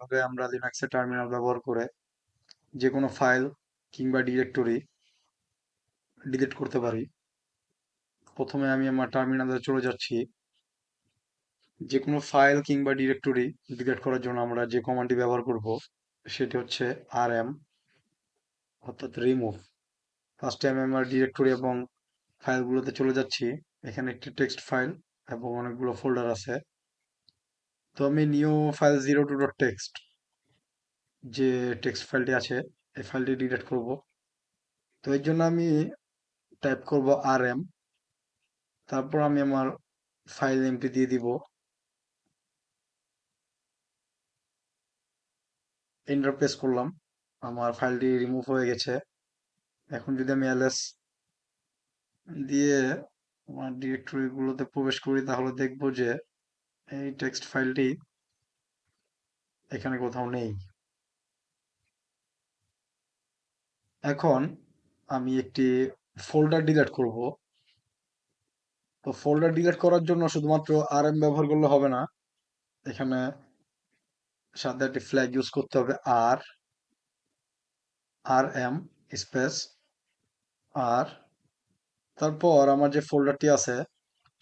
কীভাবে আমরা লিনাক্সের টার্মিনাল ব্যবহার করে যে কোনো ফাইল কিংবা ডিরেক্টরি ডিলিট করতে পারি। প্রথমে আমি আমার টার্মিনালে চলে যাচ্ছি। যে কোনো ফাইল কিংবা ডিরেক্টরি ডিলিট করার জন্য আমরা যে কমান্ডটি ব্যবহার করব, সেটি হচ্ছে আর এম অর্থাৎ রিমুভ ফার্স্টে আমি আমার ডিরেক্টরি এবং ফাইলগুলোতে চলে যাচ্ছি। এখানে একটি টেক্সট ফাইল এবং অনেকগুলো ফোল্ডার আছে। তো আমি new file zero two dot text যে টেক্সট ফাইলটি আছে, এই ফাইলটি ডিলিট করব। তো এর জন্য আমি টাইপ করব আর এম তারপর আমি আমার ফাইল নেমটি দিয়ে দিব। এন্টার প্রেস করলাম, আমার ফাইলটি রিমুভ হয়ে গেছে। এখন যদি আমি এলএস দিয়ে আমার ডিরেক্টরিগুলোতে প্রবেশ করি, তাহলে দেখব যে এই টেক্সট ফাইলটি এখানে কোথাও নেই। এখন আমি একটি ফোল্ডার ডিলিট করব। তো ফোল্ডার ডিলিট করার জন্য শুধুমাত্র আর এম ব্যবহার করলে হবে না, এখানে সাথে একটি ফ্ল্যাগ ইউজ করতে হবে আর আর এম স্পেস আর তারপর আমার যে ফোল্ডারটি আছে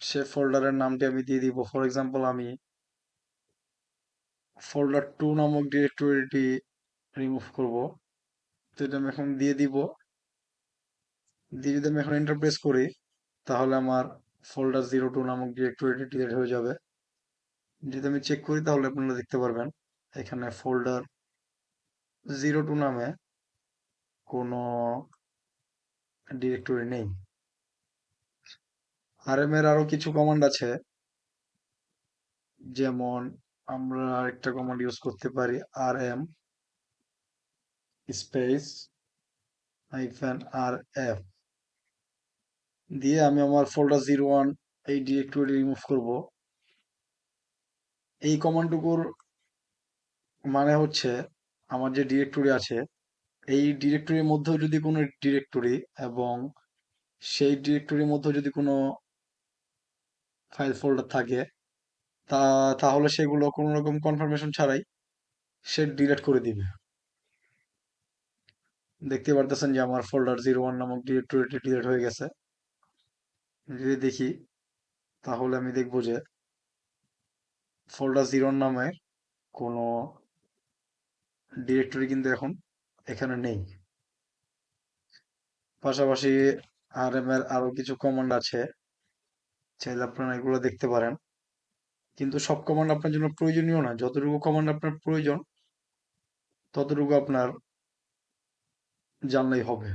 সে ফোল্ডারের নামটি আমি দিয়ে দিব। ফর এক্সাম্পল আমি ফোল্ডার টু নামক ডিরেক্টরিটি রিমুভ করব। তো এটা আমি এখন দিয়ে দিব। দিয়ে যদি আমি এখন এন্টার প্রেস করি, তাহলে আমার ফোল্ডার জিরো টু নামক ডিরেক্টরিটি ডিলিট হয়ে যাবে। যদি আমি চেক করি, তাহলে আপনারা দেখতে পারবেন, এখানে ফোল্ডার জিরো টু নামে কোনো ডিরেক্টরি নেই। আর এম এর আরও কিছু কমান্ড আছে। যেমন, আমরা আরেকটা কমান্ড ইউজ করতে পারি R M space hyphen R F দিয়ে আমি আমার ফোল্ডার জিরো ওয়ান এই ডিরেক্টরি রিমুভ করব। এই কমান্ডটুকুর মানে হচ্ছে, আমার যে ডিরেক্টরি আছে, এই ডিরেক্টরির মধ্যেও যদি কোনো ডিরেক্টরি এবং সেই ডিরেক্টরির মধ্যে যদি কোনো ফাইল ফোল্ডার থাকে, তা, তাহলে সেগুলো কোনো রকম কনফার্মেশন ছাড়াই সে ডিলিট করে দিবে। দেখতে পারতেছেন যে আমার ফোল্ডার জিরো ওয়ান নামক ডিরেক্টরিটি ডিলিট হয়ে গেছে। যদি দেখি, তাহলে আমি দেখব যে ফোল্ডার জিরো নামে কোনো ডিরেক্টরি কিন্তু এখন এখানে নেই। পাশাপাশি আর এম এর আরও কিছু কমান্ড আছে। চাইলে আপনারা এগুলো দেখতে পারেন। কিন্তু সব কমান্ড আপনার জন্য প্রয়োজনীয় না। যতটুকু কমান্ড আপনার প্রয়োজন, ততটুকু আপনার জানলেই হবে।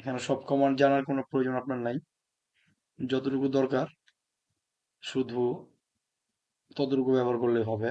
এখানে সব কমান্ড জানার কোনো প্রয়োজন আপনার নাই। যতটুকু দরকার, শুধু ততটুকু ব্যবহার করলেই হবে।